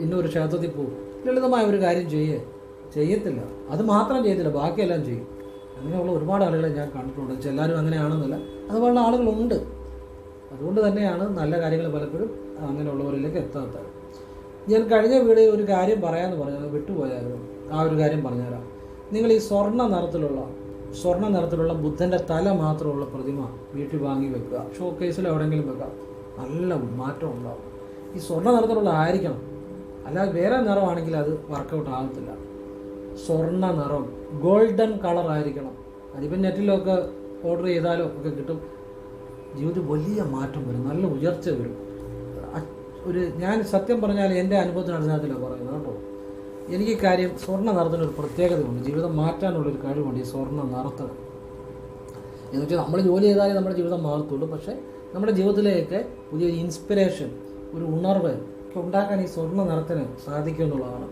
ഇന്നൊരു ക്ഷേത്രത്തിൽ പോകും ലളിതമായ ഒരു കാര്യം ചെയ്യേ. ചെയ്യത്തില്ല. അത് മാത്രം ചെയ്യത്തില്ല. ബാക്കിയെല്ലാം ചെയ്യും. അങ്ങനെയുള്ള ഒരുപാട് ആളുകളെ ഞാൻ കണ്ടിട്ടുണ്ട്. എല്ലാവരും അങ്ങനെയാണെന്നല്ല. അതുപോലുള്ള ആളുകളുണ്ട്. അതുകൊണ്ട് തന്നെയാണ് നല്ല കാര്യങ്ങൾ പലപ്പോഴും അങ്ങനെയുള്ളവരിലേക്ക് എത്താത്തത്. ഞാൻ കഴിഞ്ഞ വീഡിയോ ഒരു കാര്യം പറയാമെന്ന് പറഞ്ഞത് വിട്ടുപോയായിരുന്നു. ആ ഒരു കാര്യം പറഞ്ഞുതരാം. നിങ്ങൾ ഈ സ്വർണ നിറത്തിലുള്ള സ്വർണ നിറത്തിലുള്ള ബുദ്ധന്റെ തല മാത്രമുള്ള പ്രതിമ വീട്ടിൽ വാങ്ങി വെക്കുക. ഷോ കേസിൽ എവിടെയെങ്കിലും വെക്കുക. നല്ല മാറ്റം ഉണ്ടാവും. ഈ സ്വർണ നിറത്തിലുള്ള ആയിരിക്കണം. അല്ലാതെ വേറെ നിറമാണെങ്കിൽ അത് വർക്കൗട്ട് ആകത്തില്ല. സ്വർണ നിറം ഗോൾഡൻ കളർ ആയിരിക്കണം. അതിപ്പം നെറ്റിലൊക്കെ ഓർഡർ ചെയ്താലോ ഒക്കെ കിട്ടും. ജീവിതത്തിൽ വലിയ മാറ്റം വരും നല്ല ഉയർച്ച വരും. ഒരു ഞാൻ സത്യം പറഞ്ഞാൽ എന്റെ അനുഭവത്തിന് അടിസ്ഥാനത്തിലാണ് പറയുന്നത് കേട്ടോ. എനിക്ക് കാര്യം സ്വർണ നിറത്തിനൊരു പ്രത്യേകതയുണ്ട്. ജീവിതം മാറ്റാനുള്ളൊരു കഴിവുണ്ട് ഈ സ്വർണ നിറത്തിന്. എന്ന് വെച്ചാൽ നമ്മൾ ജോലി ചെയ്താലേ നമ്മുടെ ജീവിതം മാറത്തുള്ളൂ. പക്ഷേ നമ്മുടെ ജീവിതത്തിലേക്ക് പുതിയ ഇൻസ്പിറേഷൻ ഒരു ഉണർവ് ഒക്കെ ഉണ്ടാക്കാൻ ഈ സ്വർണ നിറത്തിന് സാധിക്കും എന്നുള്ളതാണ്.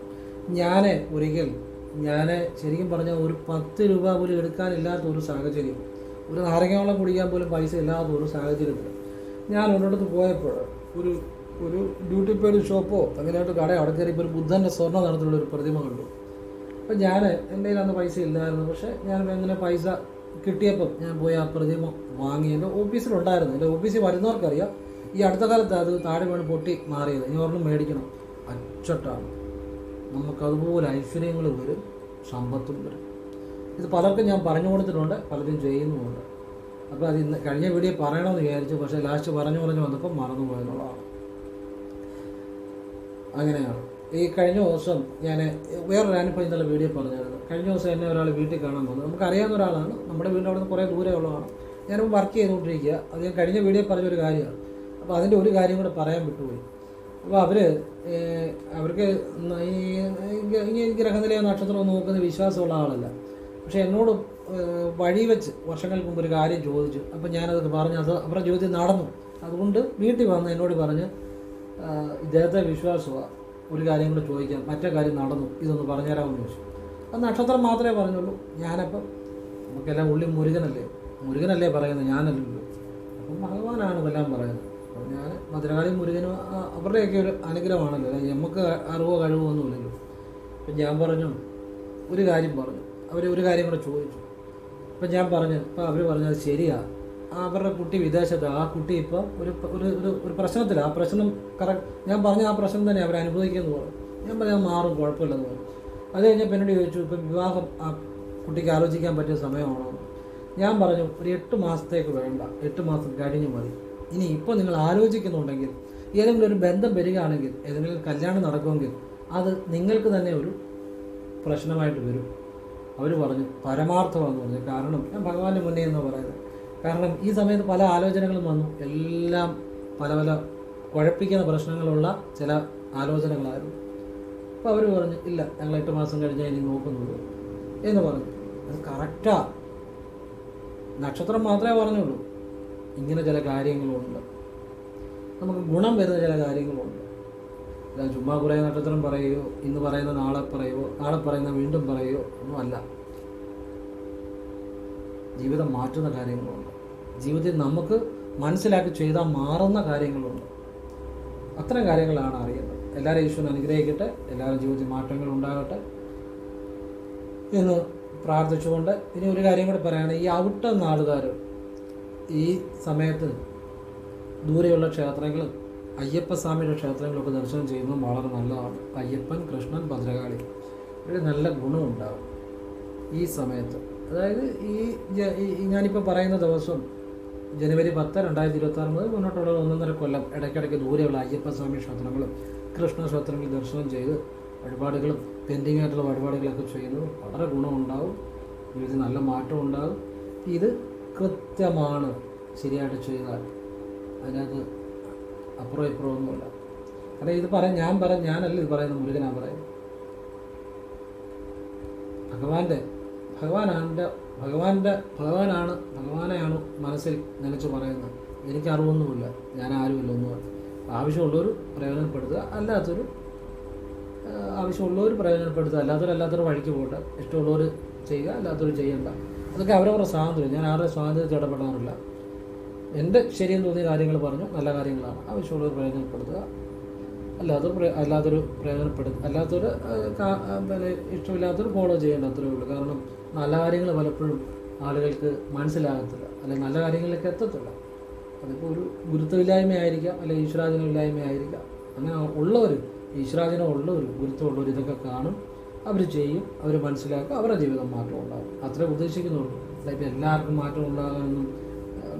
ഞാൻ ഒരിക്കൽ ഞാൻ ശരിക്കും പറഞ്ഞാൽ ഒരു പത്ത് രൂപ പോലും എടുക്കാനില്ലാത്ത ഒരു സാഹചര്യം. ഒരു നാരങ്ങ വെള്ളം കുടിക്കാൻ പോലും പൈസ ഇല്ലാത്ത ഒരു സാഹചര്യത്തിൽ ഞാൻ ഒരിടത്ത് പോയപ്പോൾ ഒരു ഒരു ഡ്യൂട്ടി പെയ്ഡ് ഷോപ്പോ അങ്ങനെയായിട്ട് കട അവിടെ ഒരു ബുദ്ധന്റെ സ്വർണ നടത്തിലുള്ള ഒരു പ്രതിമ കണ്ടു. അപ്പം ഞാൻ എന്റെ കയ്യിൽ അന്ന് പൈസ ഇല്ലായിരുന്നു. പക്ഷേ ഞാൻ എങ്ങനെ പൈസ കിട്ടിയപ്പം ഞാൻ പോയി ആ പ്രതിമ വാങ്ങി എന്റെ ഓഫീസിലുണ്ടായിരുന്നു എന്റെ ഓഫീസിൽ വരുന്നവർക്കറിയാം. ഈ അടുത്ത കാലത്ത് അത് താഴെ വീണ് പൊട്ടി മാറിയത്. ഇനി ഒരെണ്ണം മേടിക്കണം. അച്ചട്ടാണ്. നമുക്കതുപോലെ ഐശ്വര്യങ്ങൾ വരും. സമ്പത്തും വരും. ഇത് പലർക്കും ഞാൻ പറഞ്ഞു കൊടുത്തിട്ടുണ്ട് പലരും ചെയ്യുന്നുമുണ്ട്. അപ്പോൾ അത് ഇന്ന് കഴിഞ്ഞ വീഡിയോ പറയണമെന്ന് വിചാരിച്ചു പക്ഷേ ലാസ്റ്റ് പറഞ്ഞു പറഞ്ഞു വന്നപ്പോൾ മറന്നു പോയെന്നുള്ളതാണ് അങ്ങനെയാണ്. ഈ കഴിഞ്ഞ ദിവസം ഞാൻ വേറൊരു അനുഭവം ഇന്നലെ വീഡിയോ പറഞ്ഞായിരുന്നു. കഴിഞ്ഞ ദിവസം എന്നെ ഒരാൾ വീട്ടിൽ കാണാൻ വന്നു. നമുക്കറിയാവുന്ന ഒരാളാണ്. നമ്മുടെ വീടിന്റെ അവിടെ നിന്ന് കുറേ ദൂരെ ഉള്ളതാണ്. ഞാനിപ്പോൾ വർക്ക് ചെയ്തുകൊണ്ടിരിക്കുക. അത് ഞാൻ കഴിഞ്ഞ വീഡിയോ പറഞ്ഞൊരു കാര്യമാണ്. അപ്പോൾ അതിന്റെ ഒരു കാര്യം കൂടെ പറയാൻ വിട്ടുപോയി. അപ്പോൾ അവർ അവർക്ക് ഈ ഗ്രഹനിലയ നക്ഷത്രം നോക്കുന്ന വിശ്വാസമുള്ള ആളല്ല. പക്ഷേ എന്നോട് വഴി വെച്ച് വർഷങ്ങൾക്ക് മുമ്പ് ഒരു കാര്യം ചോദിച്ചു. അപ്പം ഞാനത് പറഞ്ഞു അത് അവരുടെ ജോലി നടന്നു. അതുകൊണ്ട് വീട്ടിൽ വന്ന് എന്നോട് പറഞ്ഞ് ഇദ്ദേഹത്തെ വിശ്വാസമാണ് ഒരു കാര്യം കൂടെ ചോദിക്കാം മറ്റേ കാര്യം നടന്നു ഇതൊന്ന് പറഞ്ഞുതരാമെന്ന് ചോദിച്ചു അത് നക്ഷത്രം മാത്രമേ പറഞ്ഞുള്ളൂ. ഞാനപ്പം നമുക്കെല്ലാം ഉള്ളി മുരുകനല്ലേ? മുരുകനല്ലേ പറയുന്നത്? ഞാനല്ലല്ലോ. അപ്പം ഭഗവാനാണ് ഇതെല്ലാം പറയുന്നത്. അപ്പം ഞാൻ മധുരകാലി മുരുകനും അവരുടെയൊക്കെ ഒരു അനുഗ്രഹമാണല്ലോ. നമുക്ക് അറിവോ കഴിവോ ഒന്നുമില്ലല്ലോ. അപ്പം ഞാൻ പറഞ്ഞു ഒരു കാര്യം പറഞ്ഞു. അവർ ഒരു കാര്യം കൂടെ ചോദിച്ചു. അപ്പം ഞാൻ പറഞ്ഞു അപ്പം അവർ പറഞ്ഞത് ശരിയാ. ആ അവരുടെ കുട്ടി വിദേശത്ത്. ആ കുട്ടി ഇപ്പോൾ ഒരു ഒരു ഒരു ഒരു പ്രശ്നത്തിലാണ് ആ പ്രശ്നം കറക്റ്റ് ഞാൻ പറഞ്ഞ ആ പ്രശ്നം തന്നെ അവർ അനുഭവിക്കുന്നു പറഞ്ഞു. ഞാൻ പറഞ്ഞാൽ മാറും കുഴപ്പമില്ലെന്ന് പറഞ്ഞു. അത് കഴിഞ്ഞപ്പോൾ എന്നോട് ചോദിച്ചു ഇപ്പം വിവാഹം ആ കുട്ടിക്ക് ആലോചിക്കാൻ പറ്റിയ സമയമാണോ? ഞാൻ പറഞ്ഞു ഒരു എട്ട് മാസത്തേക്ക് വേണ്ട. എട്ട് മാസം കഴിഞ്ഞ് മതി. ഇനി ഇപ്പോൾ നിങ്ങൾ ആലോചിക്കുന്നുണ്ടെങ്കിൽ ഏതെങ്കിലും ഒരു ബന്ധം വരികയാണെങ്കിൽ ഏതെങ്കിലും കല്യാണം നടക്കുമെങ്കിൽ അത് നിങ്ങൾക്ക് തന്നെ ഒരു പ്രശ്നമായിട്ട് വരും. അവർ പറഞ്ഞു പരമാർത്ഥമാണെന്ന് പറഞ്ഞു. കാരണം ഞാൻ ഭഗവാന്റെ മുന്നേ എന്ന് പറയുന്നത്. കാരണം ഈ സമയത്ത് പല ആലോചനകളും വന്നു. എല്ലാം പല പല കുഴപ്പിക്കുന്ന പ്രശ്നങ്ങളുള്ള ചില ആലോചനകളായിരുന്നു. അപ്പോൾ അവർ പറഞ്ഞു ഇല്ല ഞങ്ങൾ എട്ട് മാസം കഴിഞ്ഞാൽ ഇനി നോക്കുന്നുള്ളൂ എന്ന് പറഞ്ഞു. അത് കറക്റ്റാ. നക്ഷത്രം മാത്രമേ പറഞ്ഞുള്ളൂ. ഇങ്ങനെ ചില കാര്യങ്ങളുണ്ട്. നമുക്ക് ഗുണം വരുന്ന ചില കാര്യങ്ങളുണ്ട്. ചുമ്മാ കുറേ നക്ഷത്രം പറയുകയോ ഇന്ന് പറയുന്ന നാളെ പറയുകയോ നാളെ പറയുന്ന വീണ്ടും പറയുകയോ ഒന്നും അല്ല. ജീവിതം മാറ്റുന്ന കാര്യങ്ങളുണ്ട്. ജീവിതത്തിൽ നമുക്ക് മനസ്സിലാക്കി ചെയ്താൽ മാറുന്ന കാര്യങ്ങളുണ്ട്. അത്തരം കാര്യങ്ങളാണ് അറിയുന്നത്. എല്ലാവരും ഈശ്വരൻ അനുഗ്രഹിക്കട്ടെ. എല്ലാവരും ജീവിതത്തിൽ മാറ്റങ്ങൾ ഉണ്ടാകട്ടെ എന്ന് പ്രാർത്ഥിച്ചുകൊണ്ട് ഇനി ഒരു കാര്യം കൂടെ പറയുകയാണ്. ഈ ഔട്ട നാളുകാർ ഈ സമയത്ത് ദൂരെയുള്ള ക്ഷേത്രങ്ങളും അയ്യപ്പസ്വാമിയുടെ ക്ഷേത്രങ്ങളൊക്കെ ദർശനം ചെയ്യുന്നത് വളരെ നല്ലതാണ്. അയ്യപ്പൻ കൃഷ്ണൻ ഭദ്രകാളി. ഒരു നല്ല ഗുണമുണ്ടാകും ഈ സമയത്ത്. അതായത് ഈ ഞാനിപ്പോൾ പറയുന്ന ദിവസം ജനുവരി പത്ത് രണ്ടായിരത്തി ഇരുപത്തി ആറ് മുതൽ മുന്നോട്ടുള്ള ഒന്നൊന്നര കൊല്ലം ഇടയ്ക്കിടയ്ക്ക് ദൂരെയുള്ള അയ്യപ്പസ്വാമി ക്ഷേത്രങ്ങളും കൃഷ്ണ ക്ഷേത്രങ്ങളും ദർശനം ചെയ്ത് വഴിപാടുകളും പെൻഡിങ് ആയിട്ടുള്ള വഴിപാടുകളൊക്കെ ചെയ്യുന്നത് വളരെ ഗുണമുണ്ടാവും ജീവിതത്തിൽ നല്ല മാറ്റം ഉണ്ടാകും ഇത് കൃത്യമാണ് ശരിയായിട്ട് ചെയ്താൽ. അതിനകത്ത് അപ്പുറം ഇപ്പുറം ഒന്നുമില്ല. അല്ലെ ഇത് പറയാൻ ഞാൻ പറയാം ഞാനല്ല ഇത് പറയുന്നത് മുരുകനാ പറയുന്നത്. ഭഗവാന്റെ ഭഗവാനാണ് ഭഗവാന്റെ ഭഗവാനാണ് ഭഗവാനെയാണ് മനസ്സിൽ നിലച്ചു പറയുന്നത്. എനിക്ക് അറിവൊന്നുമില്ല ഞാൻ ആരുമില്ല ഒന്നും ആവശ്യമുള്ളവർ പ്രയോജനപ്പെടുത്തുക അല്ലാത്തൊരു ആവശ്യമുള്ളവർ പ്രയോജനപ്പെടുത്തുക അല്ലാത്തൊരു അല്ലാത്തൊരു വഴിക്ക് പോകട്ടെ ഇഷ്ടമുള്ളവർ ചെയ്യുക അല്ലാത്തൊരു ചെയ്യണ്ട. അതൊക്കെ അവരവരുടെ സ്വാതന്ത്ര്യം. ഞാൻ ആരുടെ സ്വാതന്ത്ര്യത്തിൽ ഇടപെടാറില്ല. എന്റെ ശരിയെന്ന് തോന്നിയ കാര്യങ്ങൾ പറഞ്ഞു നല്ല കാര്യങ്ങളാണ്. ആവശ്യമുള്ളവർ പ്രയോജനപ്പെടുത്തുക. അല്ലാത്തൊരു അല്ലാത്തൊരു പ്രയോജനപ്പെടുത്തുക അല്ലാത്തൊരു പിന്നെ ഇഷ്ടമില്ലാത്തൊരു ഫോളോ ചെയ്യേണ്ട അത്രേ ഉള്ളൂ. കാരണം നല്ല കാര്യങ്ങൾ പലപ്പോഴും ആളുകൾക്ക് മനസ്സിലാകത്തില്ല അല്ലെങ്കിൽ നല്ല കാര്യങ്ങളിലേക്ക് എത്തത്തില്ല. അതിപ്പോൾ ഒരു ഗുരുത്വമില്ലായ്മയായിരിക്കാം അല്ലെങ്കിൽ ഈശ്വരാധീനമില്ലായ്മയായിരിക്കാം അങ്ങനെ ഉള്ളവർ ഈശ്വരാധീനം ഉള്ളവർ ഗുരുത്വമുള്ളവർ ഇതൊക്കെ കാണും. അവർ ചെയ്യും അവർ മനസ്സിലാക്കും അവരുടെ ജീവിതം മാറ്റം ഉണ്ടാകും. അത്രേ ഉദ്ദേശിക്കുന്നുള്ളൂ. ഇപ്പം എല്ലാവർക്കും മാറ്റം ഉണ്ടാകാനൊന്നും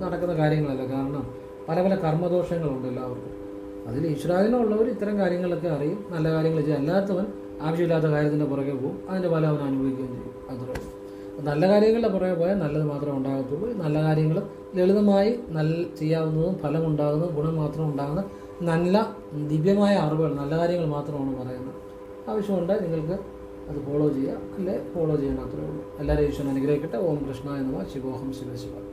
നടക്കുന്ന കാര്യങ്ങളല്ല? കാരണം പല പല കർമ്മദോഷങ്ങളുണ്ട് എല്ലാവർക്കും. അതിൽ ഈശ്വരാധീനമുള്ളവർ ഇത്തരം കാര്യങ്ങളൊക്കെ അറിയും നല്ല കാര്യങ്ങൾ ചെയ്യും അല്ലാത്തവൻ ആവശ്യമില്ലാത്ത കാര്യത്തിന്റെ പുറകെ പോകും. അതിന്റെ ഫലം അവൻ അനുഭവിക്കുകയും ചെയ്യും. അത്രയും നല്ല കാര്യങ്ങളുടെ പുറകെ പോയാൽ നല്ലത് മാത്രമേ ഉണ്ടാകത്തുള്ളൂ. നല്ല കാര്യങ്ങൾ ലളിതമായി നല്ല ചെയ്യാവുന്നതും ഫലമുണ്ടാകുന്നതും ഗുണം മാത്രം ഉണ്ടാകുന്ന നല്ല ദിവ്യമായ അറിവുകൾ നല്ല കാര്യങ്ങൾ മാത്രമാണ് പറയുന്നത്. ആവശ്യമുണ്ട് നിങ്ങൾക്ക് അത് ഫോളോ ചെയ്യുക അല്ലെ? ഫോളോ ചെയ്യണം. അത്രയേ ഉള്ളൂ. എല്ലാവരും ഈശ്വരൻ അനുഗ്രഹിക്കട്ടെ. ഓം കൃഷ്ണ എന്നുവ ശിവോഹം ശിവശിവ.